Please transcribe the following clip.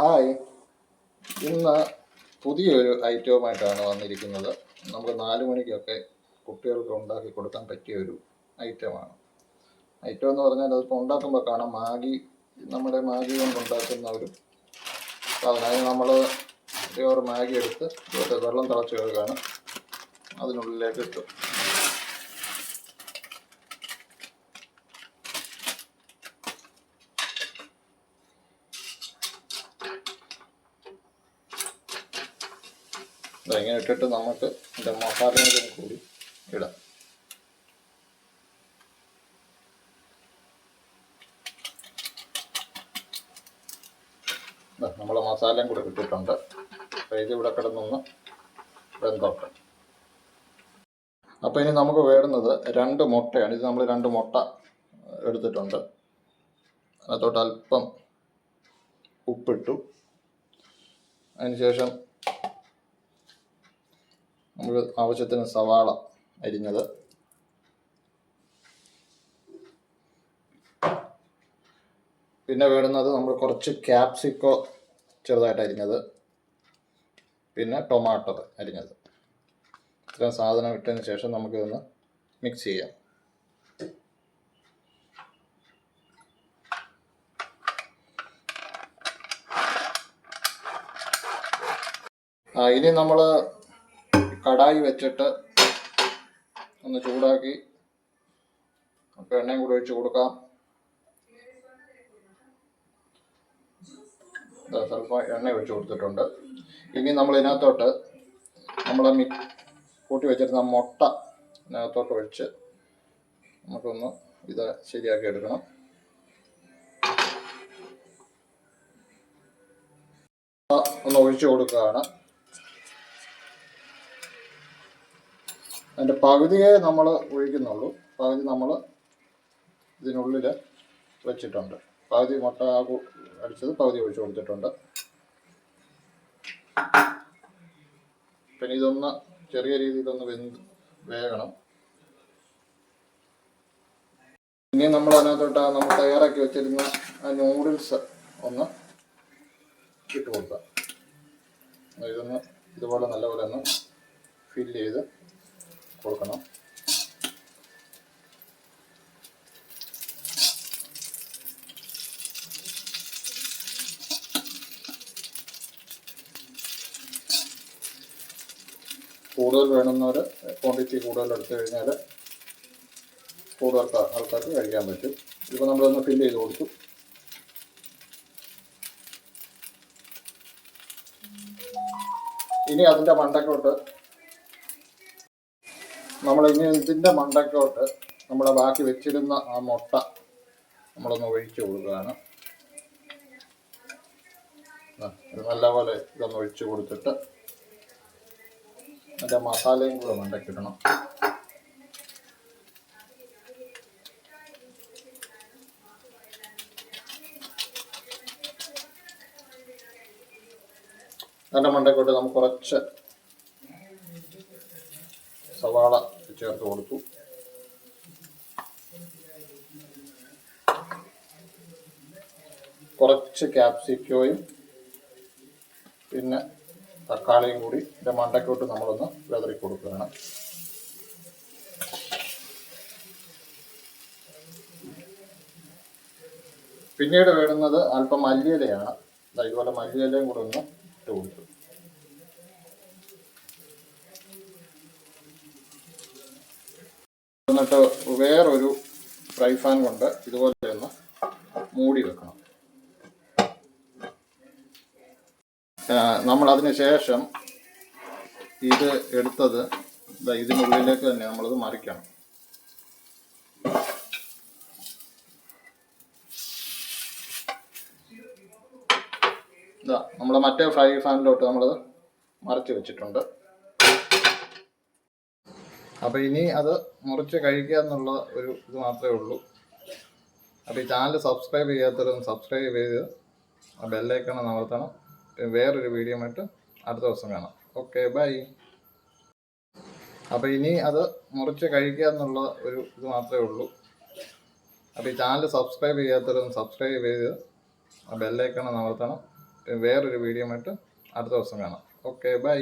Hi. ഇന്ന് പുതിയൊരു ഐറ്റവുമായിട്ടാണ് വന്നിരിക്കുന്നത്. നമ്മൾ നാല് മണിക്കൊക്കെ കുട്ടികൾക്ക് ഉണ്ടാക്കി കൊടുക്കാൻ പറ്റിയ ഒരു ഐറ്റമാണ്. ഐറ്റം എന്ന് പറഞ്ഞാൽ അതിപ്പോൾ ഉണ്ടാക്കുമ്പോൾ കാണാം മാഗി നമ്മുടെ മാഗി കൊണ്ട് ഉണ്ടാക്കുന്ന ഒരു അതിനായി നമ്മൾ ഒരു മാഗി എടുത്ത് വെള്ളം തിളച്ച് കഴുകാണ് അതിനുള്ളിലേക്ക് ഇട്ടു. ഇങ്ങനെ ഇട്ടിട്ട് നമുക്ക് ഇതിന്റെ മസാലയും കൂടി ഇടാം. നമ്മളെ മസാലയും കൂടെ ഇട്ടിട്ടുണ്ട്. അപ്പോൾ ഇത് ഇവിടെ കിടന്നൊന്ന് വെന്തോട്ടെ. അപ്പോൾ ഇനി നമുക്ക് വേണ്ടുന്നത് രണ്ട് മുട്ടയാണ്. ഇത് നമ്മൾ രണ്ട് മുട്ട എടുത്തിട്ടുണ്ട്. അതിനകത്തോട്ട് അല്പം ഉപ്പിട്ടു. അതിനുശേഷം നമുക്ക് ആവശ്യത്തിന് സവാള അരിഞ്ഞത്. പിന്നെ വേണ്ടുന്നത് നമ്മൾ കുറച്ച് ക്യാപ്സിക്കോ ചെറുതായിട്ട് അരിഞ്ഞത്. പിന്നെ ടൊമാറ്റോ അരിഞ്ഞത്. ഇത്രയും സാധനം ഇട്ടതിന് ശേഷം നമുക്കിതൊന്ന് മിക്സ് ചെയ്യാം. ഇനി നമ്മൾ കടായി വെച്ചിട്ട് ഒന്ന് ചൂടാക്കി അപ്പോൾ എണ്ണയും കൂടി ഒഴിച്ച് കൊടുക്കാം. സ്വല്പം എണ്ണ ഒഴിച്ച് കൊടുത്തിട്ടുണ്ട്. ഇനി നമ്മൾ ഇതിനകത്തോട്ട് നമ്മൾ മി കൂട്ടി വെച്ചിരുന്ന മുട്ട ഇതിനകത്തോട്ട് ഒഴിച്ച് നമുക്കൊന്ന് ഇത് ശരിയാക്കി എടുക്കണം. ഒന്ന് ഒഴിച്ചു കൊടുക്കുകയാണ്. അതിന്റെ പകുതിയെ നമ്മൾ ഒഴിക്കുന്നുള്ളൂ. പകുതി നമ്മൾ ഇതിനുള്ളിൽ വെച്ചിട്ടുണ്ട്. പകുതി മുട്ട അടിച്ചത് പകുതി ഒഴിച്ചു കൊടുത്തിട്ടുണ്ട്. പിന്നെ ഇതൊന്ന് ചെറിയ രീതിയിലൊന്ന് വെന്ത് വേകണം. ഇനി നമ്മൾ അതിനകത്തോട്ട് നമ്മൾ തയ്യാറാക്കി വെച്ചിരുന്ന ആ നൂഡിൽസ് ഒന്ന് ഇട്ട് കൊടുക്കാം. ഇതൊന്ന് ഇതുപോലെ നല്ലപോലെ ഒന്ന് ഫില്ല് ചെയ്ത് കൊടുക്കണം. കൂടുതൽ വേണമെന്നവർ ക്വാണ്ടിറ്റി കൂടുതൽ എടുത്തു കഴിഞ്ഞാൽ കൂടുതൽ ആൾക്കാ- ആൾക്കാർക്ക് കഴിക്കാൻ പറ്റും. ഇപ്പോൾ നമ്മളൊന്ന് ഫില്ല് ചെയ്ത് കൊടുത്തു. ഇനി അതിന്റെ മണ്ടക്കോട്ട് നമ്മൾ ഇനി ഇതിന്റെ മണ്ടക്കോട്ട് നമ്മൾ ബാക്കി വെച്ചിരുന്ന ആ മുട്ട നമ്മളൊന്ന് ഒഴിച്ച് കൊടുക്കുകയാണ്. ഇത് നല്ലപോലെ ഇതൊന്ന് ഒഴിച്ചു കൊടുത്തിട്ട് അതിന്റെ മസാലയും കൂടെ മണ്ടക്കിടണം അതിന്റെ മണ്ടക്കോട്ട് നമുക്ക് കുറച്ച് സവാള ചേർത്ത് കൊടുത്തു. കുറച്ച് ക്യാപ്സിക്കോയും പിന്നെ തക്കാളിയും കൂടി ഇതിന്റെ മണ്ടക്കോട്ട് നമ്മളൊന്ന് വിതറി കൊടുക്കുകയാണ്. പിന്നീട് വേണ്ടുന്നത് അല്പം മല്ലിയിലയാണ്. ഇതുപോലെ മല്ലിയിലയും കൂടെ ഒന്ന് ഇട്ട് കൊടുത്തു. എന്നിട്ട് വേറൊരു ഫ്രൈ ഫാൻ കൊണ്ട് ഇതുപോലെ ഒന്ന് മൂടി വെക്കണം. നമ്മൾ അതിന് ശേഷം ഇത് എടുത്തത് ഇതിനുള്ളിലേക്ക് തന്നെ നമ്മളത് മറിക്കണം. ഇതാ നമ്മൾ മറ്റേ ഫ്രൈ ഫാനിലോട്ട് നമ്മളത് മറിച്ച് വെച്ചിട്ടുണ്ട്. അപ്പോൾ ഇനി അത് മുറിച്ച് കഴിക്കുക എന്നുള്ള ഒരു ഇത് മാത്രമേ ഉള്ളൂ. അപ്പോൾ ഈ ചാനൽ സബ്സ്ക്രൈബ് ചെയ്യാത്തവരൊന്ന് സബ്സ്ക്രൈബ് ചെയ്ത് ആ ബെല്ലൈക്കണം അമർത്തണം. വേറൊരു വീഡിയോ ആയിട്ട് അടുത്ത ദിവസം കാണാം. ഓക്കെ ബൈ അപ്പോൾ ഇനി അത് മുറിച്ച് കഴിക്കുക എന്നുള്ള ഒരു ഇത് മാത്രമേ ഉള്ളൂ. അപ്പോൾ ഈ ചാനൽ സബ്സ്ക്രൈബ് ചെയ്യാത്തവരൊന്ന് സബ്സ്ക്രൈബ് ചെയ്ത് ആ ബെല്ലൈക്കണം അമർത്തണം. വേറൊരു വീഡിയോ ആയിട്ട് അടുത്ത ദിവസം കാണാം. Okay bye